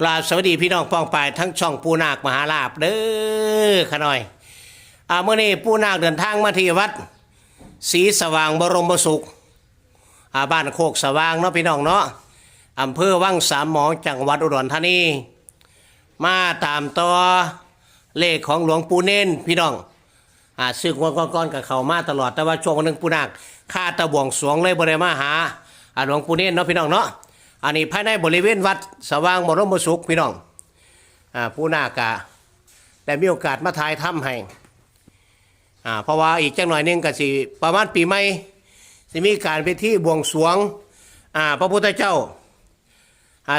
กราบสวัสดีพี่น้องป้องปายทั้งช่องปูนาคมหาลาบเด้อขน่อยอ่าเมื่อนี้ปูนาคเดินทางมาที่วัดศรีสว่างบรมสุขอ่าบ้านโคกสว่างเนาะพี่น้องเนาะอำเภอวังสามหมอจังหวัดอุดรธานีมาตามต่อเลขของหลวงปู่เน้นพี่น้องอ่าซึ่งวันก่อนๆกับเขามาตลอดแต่ว่าช่วงวันหนึงปูนาคข้าตะบวงสรวงเลยบ่ได้มาหาอ่าหลวงปู่เน้นเนาะพี่น้องเนาะ อันนี้ภายในบริเวณวัดสว่างบรมสุขพี่น้องอผู้นากะได้มีโอกาสมาถ่ายถ้ำให้เพราะว่าอีกจังหน่อยนึงก็สิประมาณปีใหม่สิมีการไปที่บวงสรวงพระพุทธเจ้า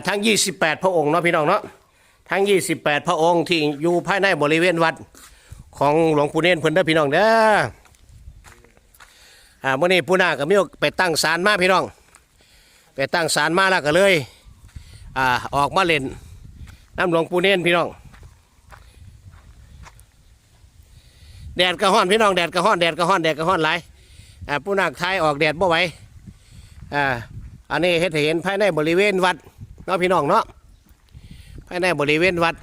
ทั้ง 28 พระองค์เนาะพี่น้องเนาะทั้ง 28 พระองค์ที่อยู่ภายในบริเวณวัดของหลวงปู่เน้นเพิ่นเด้อพี่น้องเด้ออ่ามื้อนี้ผู้นาก็มีโอกาสไปตั้งศาลมาพี่น้อง ไปตั้งศาลมาแล้วก็เลยอ่าออกมาเล่นน้ำหลวงปูเน้นพี่น้องแดดกระห้อนพี่น้องแดดกระห้อนแดดกระห้อนแดดกระห้อนหลายอ่าผู้นักทายออกแดดบ่ไหวอ่าอันนี้เฮ็ดให้เห็นภายในบริเวณวัดเนาะพี่น้องเนาะภายในบริเวณวัด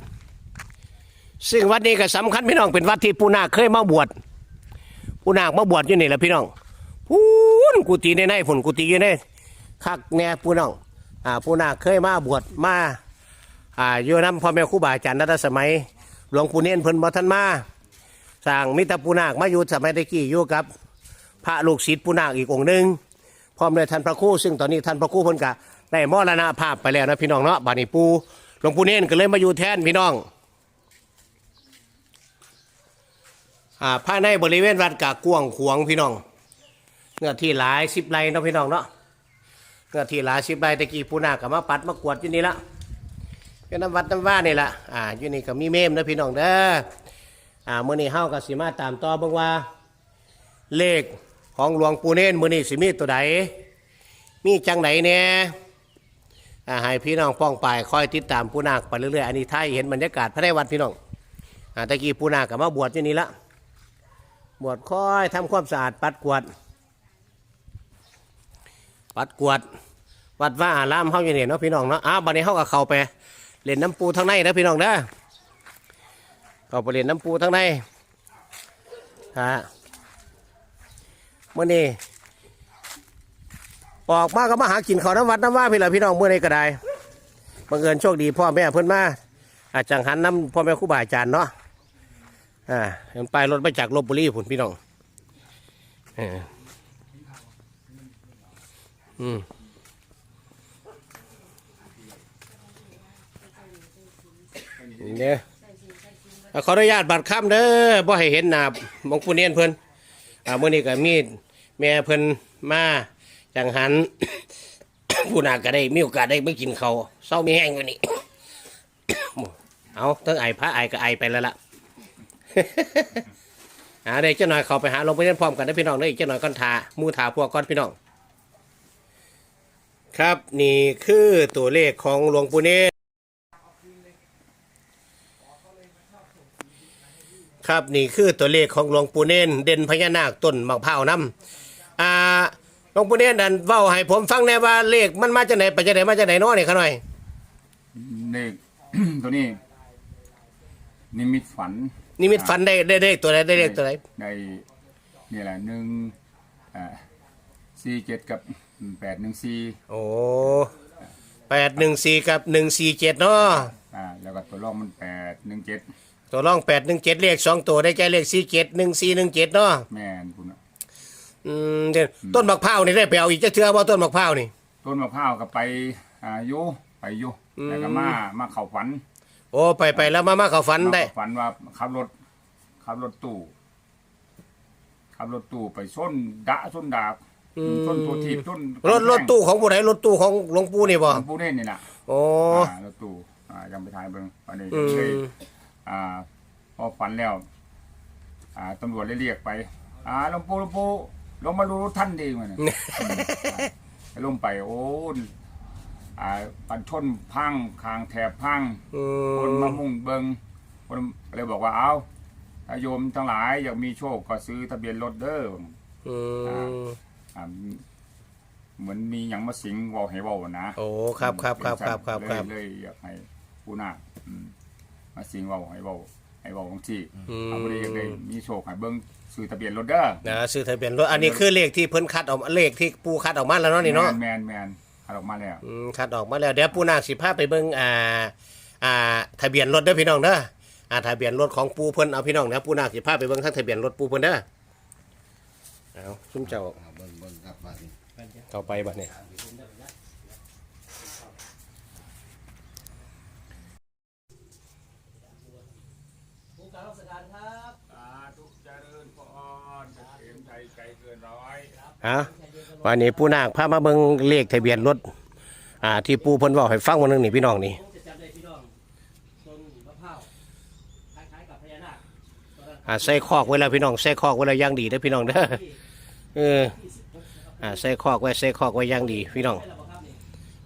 ซึ่งวัดนี้ก็สำคัญพี่น้องเป็นวัดที่ปูนาคเคยมาบวชปูนาคมาบวชอยู่นี่แหละพี่น้องพูนกุฏิในในผลกุฏิอยู่ใน คักแน่ผู้น้องอ่าผู้นาเคยมาบวชมาอ่าอยู่นำพ่อแม่ครูบาอาจารย์นัตสมัย หลวงปู่เน้นเพิ่นบ่ทันมาสร้างมิตรปูนาคมาอยู่สมัยตะกี้อยู่กับ พระลูกศิษย์ปูนาคอีกองค์หนึ่งพร้อมด้วยท่านพระครูซึ่งตอนนี้ท่านพระครูเพิ่นกะได้มรณภาพไปแล้วนะพี่น้องเนาะบานี้ปูหลวงปู่เน้นก็เลยมาอยู่แทนพี่น้องอ่าภายในบริเวณวัดกะกวงขวงพี่น้องเนื้อที่หลายสิบไร่เนาะพี่น้องเนาะ เมื่อที่หลายสิบใบตะกี้ปูนากับมาปัดมากวดอยู่นี่ละอยู่น้ำวัดน้ำว่านี่ละอ่าอยู่นี่ก็มีเมมนะพี่น้องเด้ออ่ามื่อนี้เฮากับสิมาตามต่อเบิ่งว่า เลขของหลวงปู่เน้นมื่อนี้สิมีตัวใดมีจังไหนเนี่ยอ่าให้พี่น้องป้องไปคอยติดตามปูนาไปเรื่อยๆอันนี้ท้ายเห็นบรรยากาศพระในวัดพี่น้องอ่าตะกี้ปูนากับมาบวชอยู่นี่ละบวชคอยทำความสะอาดปัดกวาด ปัดกวด วัดว่าอารามเฮาอยู่นี่เนาะพี่น้องเนาะอ้าวบัดนี้เฮาก็เข้าไปเล่นน้ำปูทางในนะพี่น้องเด้อเข้าไปเล่นน้ำปูทางในฮะมื้อนี้ออกมาก็มาหากินข้าวน้ำวัดน้ำว่าพี่ละพี่น้องเมื้อนี้ก็ได้บังเอิญโชคดีพ่อแม่เพิ่นมาอาจังหันน้ำพ่อแม่ครูบาอาจารย์เนาะอ่าเห็นไปรถมาจากลบบุรีพุ่นพี่น้อง อืมเนี่ยขออนุญาตบัตรค่ำเด้อบ่ให้เห็นหน้าหมองผู้เนียนเพิ่นอ่ามื้อนี้ก็มีแม่เพิ่นมาจังหัน ผู้นาก็ได้มีโอกาสได้ไปกินเขาวเศร้ามีแห้งกว่านี้ เอาทั้งไอพระไอก็ไอไปแล้วล่ะ อ่าเดี๋ยวเจ้าหน่อยเขาไปหาลงไปเล่นพร้อมกันนะพี่น้องเด้ออีกเจ้าหน่อยก้อนทาหมูทาพวกก้อนพี่น้อง ครับนี่คือตัวเลขของหลวงปู่เนตรครับนี่คือตัวเลขของหลวงปู่เน้นเด่นพญานาคต้นมะพร้าวน้ำอ่าหลวงปู่เน้นดันเว้าให้ผมฟังแน่ว่าเลขมันมาจากไหนไปจากไหนมาจากไหนเนาะนี่ขาหน่อยเลข ตัวนี้ นิมิตฝัน นิมิตฝันได้ได้เลขตัวไหนได้เลขตัวไหนในนี่แหละหนึ่ง สี่เจ็ดกับแปดหนึ่งสี่โอ้แปดหนึ่งสี่กับหนึ่งสี่เจ็ดเนาะอ่าแล้วก็ตัวรองมันแปดหนึ่งเจ็ดตัวร่องแปดหนึ่งเจ็ดเลขสองตัวได้แก่เลขสี่เจ็ดหนึ่งสี่หนึ่งเจ็ดเนาะแม่นคุณน่ะอืมเดี๋ยวต้นมะพร้าวนี่ได้ไปเอาอีกจะเชื่อว่าต้นมะพร้าวนี่ ต้นมะพร้าวก็ไปอ่าอยุไปอยุแล้วก็มามาเข่าฝันโอ้ไปไปแล้วมามาเขาฝันได้ มาเข้าฝันว่าขับรถขับรถตู้ขับรถตู้ไปส้นดะส้นดา บส้นตัวทีบส้นรถรถตู้ของผู้ใดรถตู้ของหลวงปู่นี่บ่หลวงปู่เน่นนี่นะโอ้อ่ารถตู้อ่ายังไปถ่ายเบิ่งวันนี้อืมเลยอ่าพอฝันแล้ว อ่าตำรวจเลยเรียกไป อ่าหลวงปู่หลวงปู่ลงมาดูรถท่านดีมันย ไปลงไปโอ้อ่าปันชนพังคางแถบพัง อืคนมมามุ่งเบิงคนเลยบอกว่าเอาถ้าโยมทั้งหลายอยากมีโชคก็ซื้อทะเบียนรถเด้ออืม อ่าเหมือนมีอย่างมาสิงเวอลให้เวอลนะโอ้ครับครับครับครับครับครับ เลยเลยอยากให้ปูนาคอืมมาสิงเว้าให้เว้าให้เว้าของที่อืม เอาบ่ได้อยากได้มีโชคให้เบิ่งซื้อทะเบียนรถเด้อ นะซื้อทะเบียนรถอันนี้คือเลขที่เพิ่นคัดออกมาเลขที่ปูคัดออกมาแล้วเนาะนี่เนาะแมนแมนเอาออกมาแล้วอืมคัดออกมาแล้วเดี๋ยวปูนาคสิพาไปเบิ่งอ่าอ่าทะเบียนรถเด้อพี่น้องเด้ออ่าทะเบียนรถของปูเพิ่นเอาพี่น้องนะปูนาคสิพาไปเบิ่งทั้งทะเบียนรถปูเพิ่นเด้อเอาซุ่มเจ้า เอา เข้าไปบัดนี้สาธุเจริญพรเข็มไทยไกลเกินร้อยฮะวันนี้ปูนาคพามาเบิ่งเลขทะเบียนรถอ่าที่ปูเพิ่นเว้าให้ฟังวันนึงนี่พี่น้องนี่ผมจะจำได้พี่น้องต้นมะพร้าวคล้ายๆกับพญานาคตอนนั้นอ่าใส่คอกไว้แล้วพี่น้องใส่คอกไว้แล้วอย่างดีเด้อพี่น้องเด้อเออ อ่าใส่คอกไว้ใส่คอกไว้อย่างดีพี่น้องแล้วบ่ครับนี่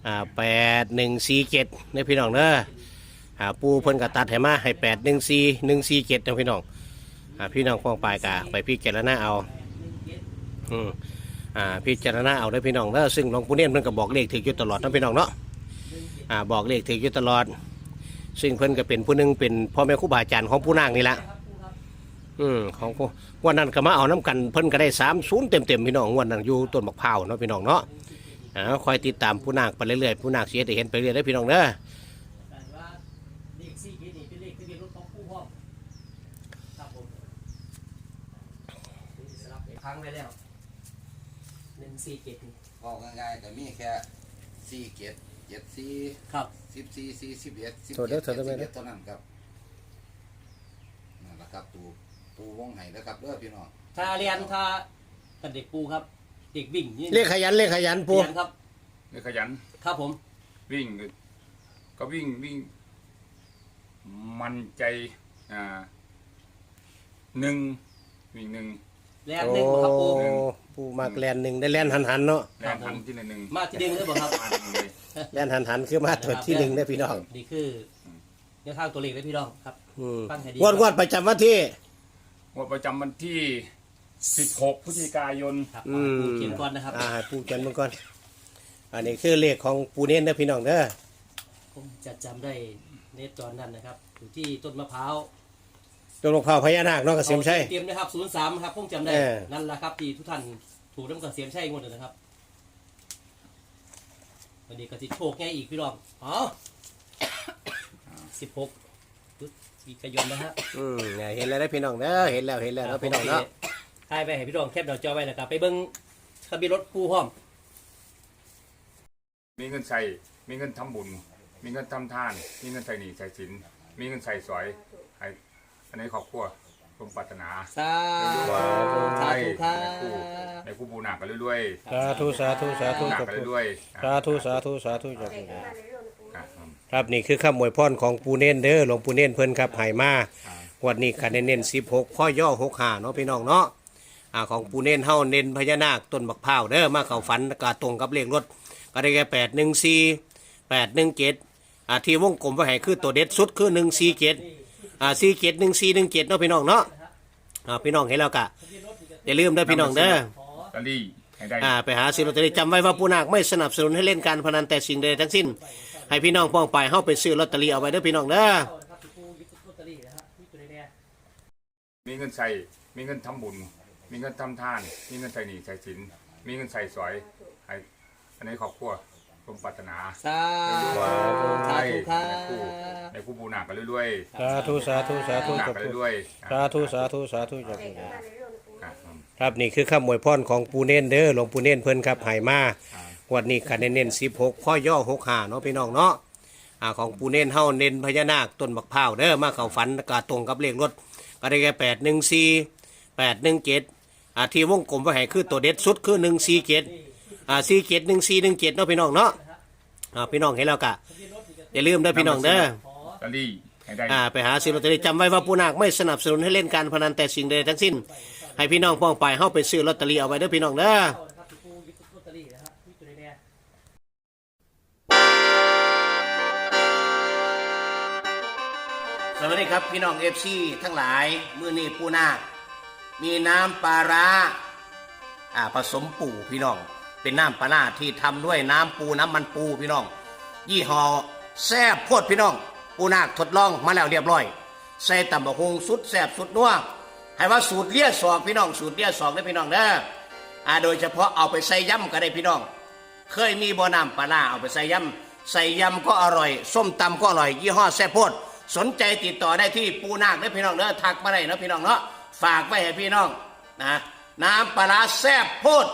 อ่าแปดหนึ่งสี่เจ็ดเนี่ยพี่น้องเด้ออ่าปูเพิ่นก็ตัดให้มาให้แปดหนึ่งสี่หนึ่งสี่เจ็ดนะพี่น้องอ่าพี่น้องฟ้องปลายกะไปพิจารณาเอาอืมอ่าพิจารณาเอาได้พี่น้องเด้อซึ่งหลวงปู่เนียนเพิ่นก็บอกเลขถืออยู่ตลอดนะพี่น้องเนาะอ่าบอกเลขถืออยู่ตลอด ซึ่งเพิ่นก็เป็นผู้หนึงเป็นพ่อแม่ครูบาอาจารย์ของผู้นางนี่แหละ อืมของผู้วันนั้นก็มาเอาน้ำกันเพิ่นก็ได้สามศูนย์เต็มๆพี่น้องงวันนั้นอยู่ต้นมะพร้าวเนาะพี่น้องเนาะอ่าคอยติดตามผู้นาคไปเรื่อยๆผู้นาคเสียได้เห็นไปเรื่อยได้อพี่น้องเด้อแต่ว่าเลขสี่เกตนี่เป็นเลขทะเบียนรถของผู้พ่อครับผมสลับไปพังไปแล้วหนึ่งสี่เกตนี่บอกง่ายๆก็มีแค่สี่เจ็ดเจ็ดสี่ครับ สิบสี่สี่สิบเอ็ดสิบโทษเด้อโทษเด้อแม่เด้อเท่านั้นครับนั่นแหละครับตู ตูวงไห้นะครับเด้อพี่น้องถ้าเรียนถ้ากับเด็กปูครับ เด็กวิ่งนี่เลขขยันเลขขยันปู เรียนครับ นี่ขยันครับผม วิ่งก็ก็วิ่งวิ่ง มันใจอ่าหนึ่งวิ่งหนึ่ง แลนหนึ่งบ่ครับปู โอ้ปูมากแลนหนึ่งได้แลนหันหันๆเนาะแล่นหันที่หนึ่งมาที่เด้งเลยบ่ครับ มาหนึ่งเลยแลนหันหันๆคือมาตัวที่หนึ่งได้อพี่น้องนี่คือแนวทางตัวเลขเลยพี่น้องครับ อืมฟังให้ดีงวดงวดประจำวันที่ งวดประจำวันที่ 16 พฤศจิกายน ครับอืม ปูเขียนก่อนนะครับอ่าให้ปูเขียนมันก่อน อันนี้คือเลขของปูเน้นเด้อพี่น้องเด้อ ผมจะจำได้ในตอนนั้นนะครับ อยู่ที่ต้นมะพร้าวตรงลงพาวพญานาคเนาะเกษมชัย เตรียมนะครับศูนย์สามครับผมจำได้ เออ นั่นแหละครับที่ทุกท่านถูกน้ำเกษมชัยหมดเลยนะครับ วันนี้ก็สิโชคง่ายอีกพี่รอง อ๋อสิบหก พฤศจิกายนนะฮะอืมเนี่ยเห็นแล้วได้อพี่น้องเด้อเห็นแล้วเห็นแล้วเนาะพี่น้องเนาะถ่ายไปให้พี่รองแคปดอกจอไว้แล้วก็ไปเบิ้งทะเบียนรถปูพร้อม มีเงินใส่ มีเงินทำบุญ มีเงินทำทาน มีเงินใส่หนี้ใส่สิน มีเงินใส่สอยให้อันนี้ครอบครัวสมปรารถนาสาธุสาธุครัในคู่บ ในคู่บูหนักกันเรื่อยสาธุสาธุสาๆธุหนักกับกันปูเรื่อยๆสาธุสาธุสาธุจ้ะอะ ครับนี่คือคำอวยพรของปูเน้นเด้อหลวงปูเน้นเพิ่นครับใหายมาวันนี้คะแนนเน้น16พ่อย่อ6หาเนาะพี่น้องเนาะอ่าของปูเน้นเฮาเน้นพญานาคต้นบักพร้าวเด้อมาเข้าฝันก็ตรงกับเลขรถก็ได้แก่814 817อ่าที่วงกลมไว้ให้คือตัวเด็ดสุดคือ147อ่า47 1417เนาะพี่น้องเนาะอ่าพี่น้องเห็นแล้วก็อย่าลืมเด้อพี่น้องเด้อลอตเตอรี่ให้ได้อ่าไปหาซื้อลอตเตอรี่จำไว้ว่าปูนาคไม่สนับสนุนให้เล่นการพนันแต่สิ่งใดทั้งสิ้น ให้พี่น้องป้องไปเฮาไปซื้อลอตเตอรี่เอาไว้เด้อพี่น้องเด้อครับปูยึดลอตเตอรี่นะฮะที่ตัวแดงมีเงินใส่มีเงินทำบุญ มีเงินทำทาน มีเงินใส่หนี้ใส่สิน มีเงินใส่สอยให้อันนี้ครอบครัวสมปรารถนาสาธุสาธุครัในคู่บในคู่บูหนักกันเรื่อยสาธุสาธุสาธุๆหนักกับกันปูเรื่อยๆสาธุสาธุสาธุจ้ะปูอะครับนี่คือคำอวยพรของปูเน้นเด้อหลวงปูเน้นเพิ่นครับใหายมาวันนี้คะแนนเน้น16พ่อย่อ6หาเนาะพี่น้องเนาะอ่าของปูเน้นเฮาเน้นพญานาคต้นบักพร้าวเด้อมาเข้าฝันก็ตรงกับเลขรถก็ได้แก่814 817อ่าที่วงกลมไว้ให้คือตัวเด็ดสุดคือ147อ่า47 1417เนาะพี่น้องเนาะอ่าพี่น้องเห็นแล้วก็อย่าลืมเด้อพี่น้องเด้อลอตเตอรี่ให้ได้อ่าไปหาซื้อลอตเตอรี่จำไว้ว่าปูนาคไม่สนับสนุนให้เล่นการพนันแต่สิ่งใดทั้งสิ้น ให้พี่น้องป้องไปเฮาไปซื้อลอตเตอรี่เอาไว้เด้อพี่น้องเด้อ สวัสดีครับพี่น้องเอฟซีทั้งหลายมื้อนี้ปูนามีน้ำปลาร้าอ่าผสมปูพี่น้อง เป็นน้ำปลาร้าที่ทำด้วยน้ำปูน้ำมันปูพี่น้อง ยี่ห้อแซ่บโพดพี่น้อง ปูนาคทดลองมาแล้วเรียบร้อย ใส่ตำบักฮงสุดแสบสุดนัวให้ว่าสูตรเลียสอกพี่น้องสูตรเลียสอกได้พี่น้องเด้ออ่าโดยเฉพาะเอาไปใส่ยำก็ได้พี่น้อง เคยมีบ่อน้ำปลาร้าเอาไปใส่ยำใส่ยำก็อร่อย ส้มตำก็อร่อย ยี่ห้อแซ่บโพด สนใจติดต่อได้ที่ปูนาคเด้อพี่น้องเด้อทักมาได้เนาะพี่น้องเนาะฝากไว้ให้พี่น้องนะน้ำปลาร้าแซ่บโพด